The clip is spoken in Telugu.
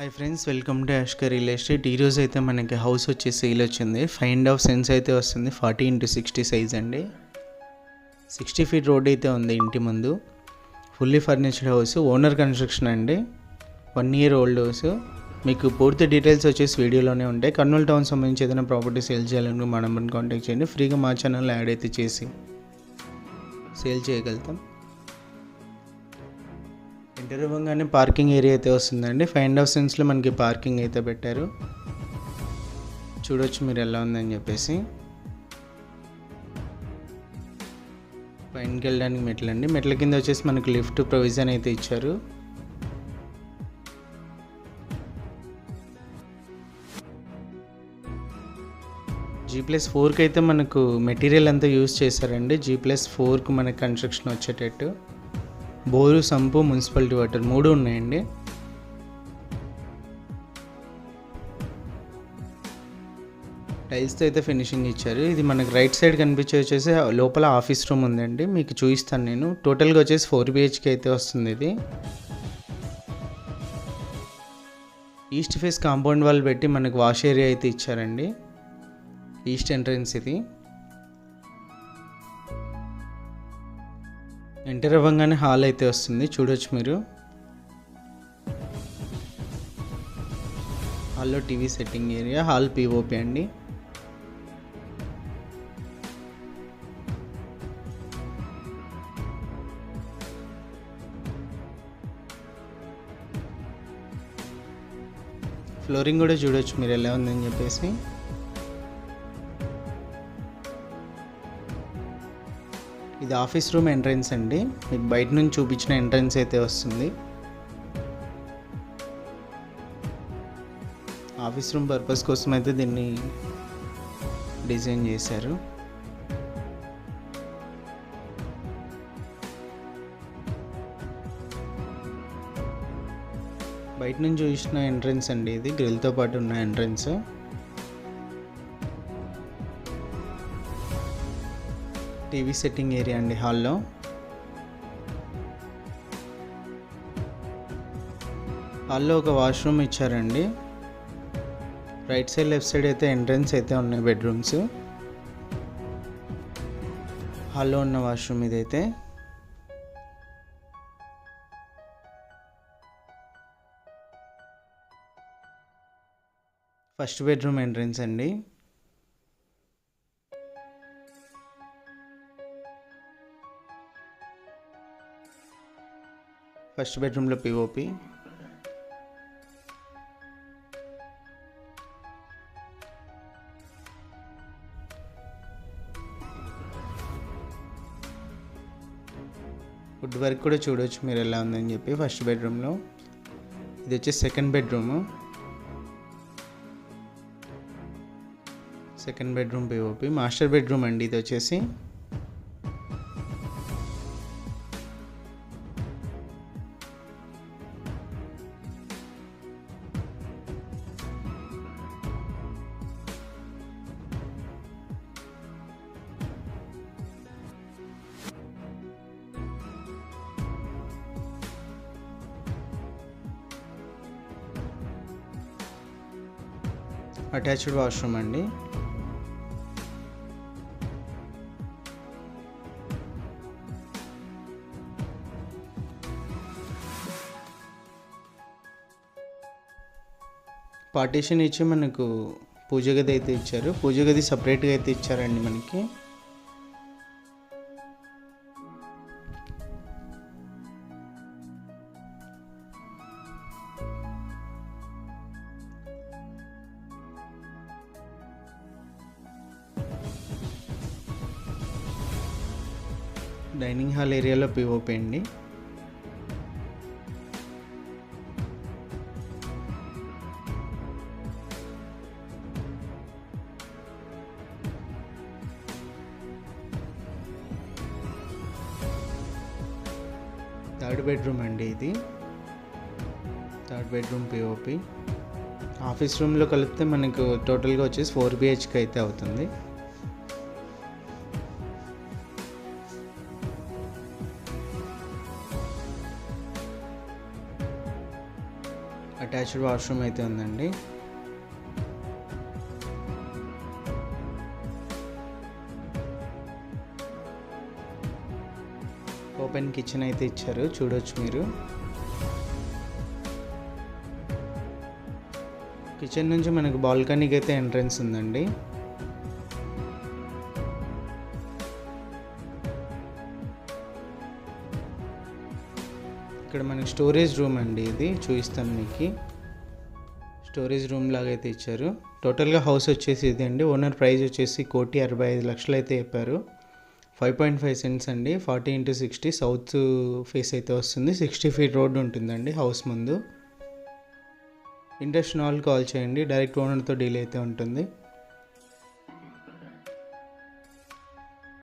హాయ్ ఫ్రెండ్స్ వెల్కమ్ టు యాష్కర్ రియల్ ఎస్టేట్ ఈరోజు అయితే మనకి హౌస్ వచ్చి సేల్ వచ్చింది. ఫైవ్ అండ్ ఆఫ్ సెన్స్ అయితే వస్తుంది. ఫార్టీ ఇంటూ సిక్స్టీ సైజ్ అండి. సిక్స్టీ ఫీట్ రోడ్ అయితే ఉంది ఇంటి ముందు. Fully furnished house owner construction అండి. వన్ ఇయర్ ఓల్డ్ హౌస్ మీకు పూర్తి డీటెయిల్స్ వచ్చేసి వీడియోలోనే ఉంటాయి. కర్నూలు టౌన్ సంబంధించి ఏదైనా ప్రాపర్టీ సేల్ చేయాలని మా నెంబర్ని కాంటాక్ట్ చేయండి. ఫ్రీగా మా ఛానల్ యాడ్ అయితే చేసి సేల్ చేయగలుగుతాం. ఎంటర్ ఇవ్వగానే పార్కింగ్ ఏరియా అయితే వస్తుందండి. ఫైండ్ హౌస్ సెన్స్లో మనకి పార్కింగ్ అయితే పెట్టారు. చూడొచ్చు మీరు ఎలా ఉందని చెప్పేసి. పైనకి వెళ్ళడానికి మెట్లు అండి. మెట్ల కింద వచ్చేసి మనకు లిఫ్ట్ ప్రొవిజన్ అయితే ఇచ్చారు. జీ ప్లస్ ఫోర్కి అయితే మనకు మెటీరియల్ అంతా యూజ్ చేశారండి. జీ ప్లస్ ఫోర్కి మనకి కన్స్ట్రక్షన్ వచ్చేటట్టు. బోరు సంపు మున్సిపాలిటీ వాటర్ మూడు ఉన్నాయండి. టైల్స్తో అయితే ఫినిషింగ్ ఇచ్చారు. ఇది మనకు రైట్ సైడ్ కనిపించే వచ్చేసి లోపల ఆఫీస్ రూమ్ ఉందండి. మీకు చూపిస్తాను నేను. టోటల్గా వచ్చేసి ఫోర్ బిహెచ్కే అయితే వస్తుంది ఇది. ఈస్ట్ ఫేస్ కాంపౌండ్ వాల్ పెట్టి మనకు వాష్ ఏరియా అయితే ఇచ్చారండి. ఈస్ట్ ఎంట్రన్స్ ఇది. ఎంటర్ అవ్వగానే హాల్ అయితే వస్తుంది. చూడొచ్చు మీరు. హాల్లో TV setting area hall POP అండి. ఫ్లోరింగ్ కూడా చూడొచ్చు మీరు ఎలా ఉందని చెప్పేసి. ఇది ఆఫీస్ రూమ్ ఎంట్రన్స్ అండి. మీకు బయట నుంచి చూపించిన ఎంట్రన్స్ అయితే వస్తుంది. ఆఫీస్ రూమ్ పర్పస్ కోసం అయితే దీన్ని డిజైన్ చేశారు. బయట నుంచి చూసిన ఎంట్రన్స్ అండి ఇది. గ్రిల్తో పాటు ఉన్న ఎంట్రన్స్. టీవీ సెట్టింగ్ ఏరియా అండి హాల్లో. హాల్లో ఒక వాష్రూమ్ ఇచ్చారండి. రైట్ సైడ్ లెఫ్ట్ సైడ్ అయితే ఎంట్రన్స్ అయితే ఉన్నాయి బెడ్రూమ్స్. హాల్లో ఉన్న వాష్రూమ్ ఇదైతే. ఫస్ట్ బెడ్రూమ్ ఎంట్రన్స్ అండి. ఫస్ట్ బెడ్రూమ్లో పిఓపి వుడ్ వర్క్ కూడా చూడవచ్చు మీరు ఎలా ఉందని చెప్పి ఫస్ట్ బెడ్రూమ్లో. ఇది వచ్చి second bedroom second bedroom POP master bedroom అండి ఇది వచ్చేసి. అటాచ్డ్ వాష్రూమ్ అండి. పార్టీషన్ ఇచ్చి మనకు పూజ గది అయితే ఇచ్చారు. పూజ గది సపరేట్గా అయితే ఇచ్చారండి మనకి. డైనింగ్ హాల్ ఏరియాలో పిఓపి అండి. థర్డ్ బెడ్రూమ్ అండి ఇది. థర్డ్ బెడ్రూమ్ పిఓపి ఆఫీస్ రూమ్లో కలిపితే మనకు టోటల్గా వచ్చేసి ఫోర్ బిహెచ్కి అయితే అవుతుంది. అటాచ్డ్ వాష్రూమ్ అయితే ఉందండి. ఓపెన్ కిచెన్ అయితే ఇచ్చారు చూడొచ్చు మీరు. కిచెన్ నుంచి మనకు బాల్కనీకి అయితే ఎంట్రన్స్ ఉందండి. ఇక్కడ మనకి స్టోరేజ్ రూమ్ అండి ఇది. చూపిస్తాను మీకు. స్టోరేజ్ రూమ్ లాగా అయితే ఇచ్చారు. టోటల్గా హౌస్ వచ్చేసి ఇది అండి. ఓనర్ ప్రైస్ వచ్చేసి కోటి అరవై ఐదు లక్షలు అయితే చెప్పారు. ఫైవ్ పాయింట్ ఫైవ్ సెంట్స్ అండి. Forty into sixty south face అయితే వస్తుంది. సిక్స్టీ ఫీట్ రోడ్ ఉంటుందండి హౌస్ ముందు. ఇంట్రెస్ట్ నాల్ కాల్ చేయండి. డైరెక్ట్ ఓనర్తో డీల్ అయితే ఉంటుంది.